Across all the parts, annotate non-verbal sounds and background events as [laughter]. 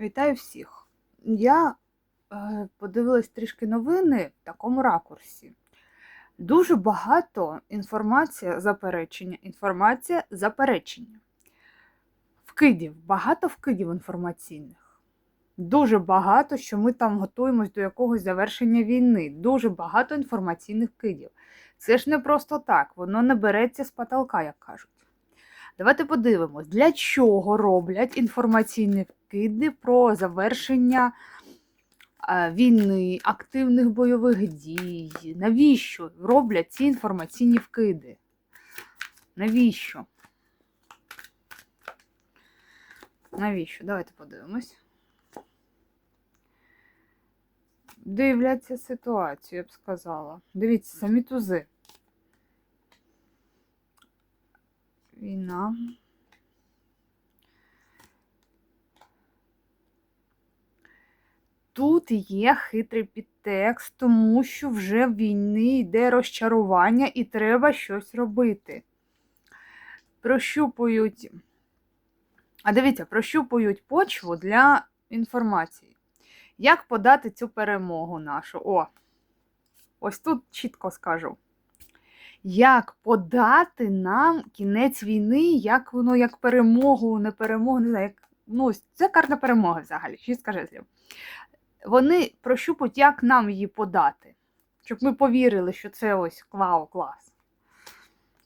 Вітаю всіх. Я е, подивилась трішки новини в такому ракурсі. Дуже багато інформація заперечення, інформація заперечення. Вкидів, багато вкидів інформаційних. Дуже багато, що ми там готуємось до якогось завершення війни. Дуже багато інформаційних вкидів. Це ж не просто так, воно не береться з потолка, як кажуть. Давайте подивимось, для чого роблять інформаційні вкиди про завершення е, війни, активних бойових дій. Навіщо роблять ці інформаційні вкиди? Навіщо? Навіщо? Давайте подивимось. Дивляться ситуацію, я б сказала. Дивіться, самі тузи. Війна. Тут є хитрий підтекст, тому що вже в війни йде розчарування і треба щось робити. Прощупують. А дивіться, прощупують почву для інформації. Як подати цю перемогу нашу? О, ось тут чітко скажу. Як подати нам кінець війни, як воно, як перемогу, не перемогу, не знаю, як. Ну, це карта перемоги взагалі, шістка жезлів. Вони прощупують, як нам її подати, щоб ми повірили, що це ось вау, клас.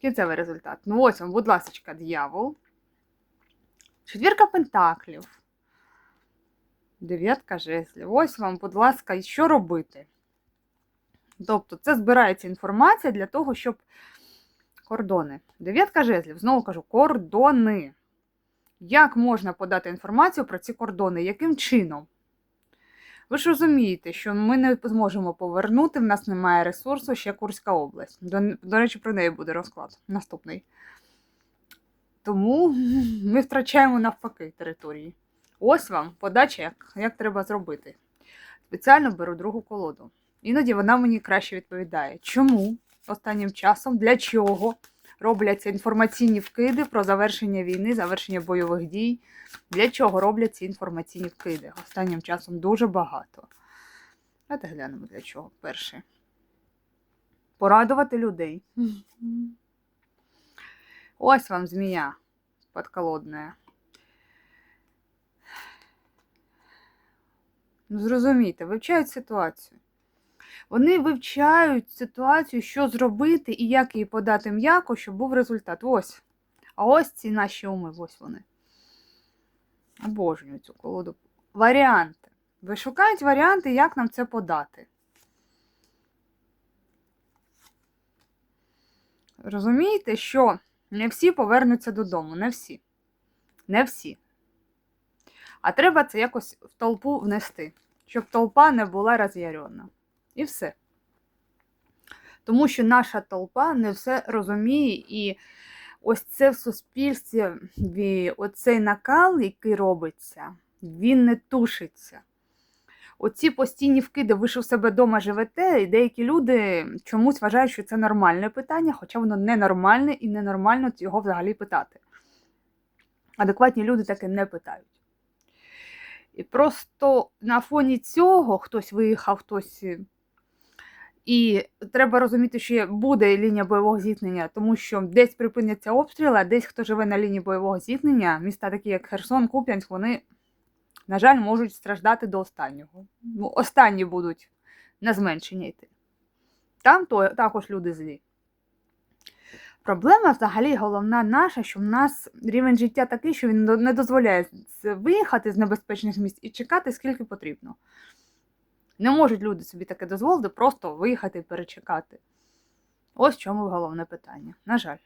Кінцевий результат. Ну, ось вам, будь ласка, дьявол. Четвірка пентаклів. Дев'ятка жезлів. Ось вам, будь ласка, і що робити? Тобто, це збирається інформація для того, щоб кордони. Дев'ятка жезлів, знову кажу, кордони. Як можна подати інформацію про ці кордони? Яким чином? Ви ж розумієте, що ми не зможемо повернути, в нас немає ресурсу, ще Курська область. До, до речі, про неї буде розклад наступний. Тому [laughs] ми втрачаємо навпаки території. Ось вам подача, як, як треба зробити. Спеціально беру другу колоду. Іноді вона мені краще відповідає. Чому останнім часом, для чого робляться інформаційні вкиди про завершення війни, завершення бойових дій? Для чого роблять ці інформаційні вкиди? Останнім часом дуже багато. Давайте глянемо для чого. Перше. Порадувати людей. [laughs] Ось вам змія подколодная. Ну, зрозумійте, вивчають ситуацію. Вони вивчають ситуацію, що зробити і як її подати м'яко, щоб був результат. Ось. А ось ці наші уми, ось вони. Обожнюю цю колоду. Варіанти. Ви шукають варіанти, як нам це подати. Розумієте, що не всі повернуться додому, не всі. Не всі. А треба це якось в толпу внести, щоб толпа не була роз'ярена. І все. Тому що наша толпа не все розуміє, і ось це в суспільстві, оцей накал, який робиться, він не тушиться. Оці постійні вкиди, ви ж у себе вдома живете, і деякі люди чомусь вважають, що це нормальне питання, хоча воно ненормальне і ненормально його взагалі питати. Адекватні люди таке не питають. І просто на фоні цього хтось виїхав, хтось. І треба розуміти, що буде лінія бойового зіткнення, тому що десь припиняться обстріли, а десь хто живе на лінії бойового зіткнення, міста такі, як Херсон, Куп'янськ, вони, на жаль, можуть страждати до останнього. Ну, Останні будуть на зменшення йти. Там то, також люди злі. Проблема взагалі головна наша, що в нас рівень життя такий, що він не дозволяє виїхати з небезпечних місць і чекати, скільки потрібно. Не можуть люди собі таке дозволити, просто виїхати і перечекати. Ось в чому головне питання. На жаль.